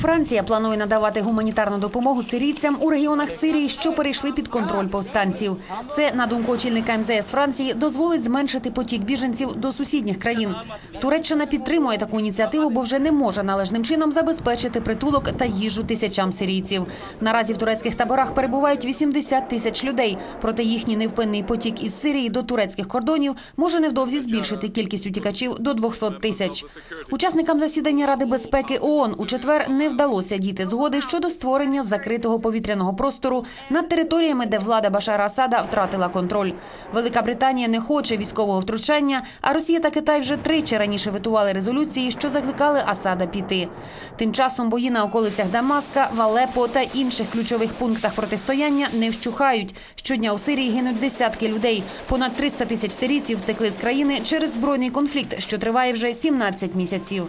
Франція планує надавати гуманітарну допомогу сирійцям у регіонах Сирії, що перейшли під контроль повстанців. Це, на думку очільника МЗС Франції, дозволить зменшити потік біженців до сусідніх країн. Туреччина підтримує таку ініціативу, бо вже не може належним чином забезпечити притулок та їжу тисячам сирійців. Наразі в турецьких таборах перебувають 80 тисяч людей. Проте їхній невпинний потік із Сирії до турецьких кордонів може невдовзі збільшити кількість утікачів до 200 тисяч. Учасникам засідання Ради безпеки ООН у четвер не вдалося дійти згоди щодо створення закритого повітряного простору над територіями, де влада Башара Асада втратила контроль. Велика Британія не хоче військового втручання, а Росія та Китай вже тричі раніше витували резолюції, що закликали Асада піти. Тим часом бої на околицях Дамаска, Валепо та інших ключових пунктах протистояння не вщухають. Щодня у Сирії гинуть десятки людей. Понад 300 тисяч сирійців втекли з країни через збройний конфлікт, що триває вже 17 місяців.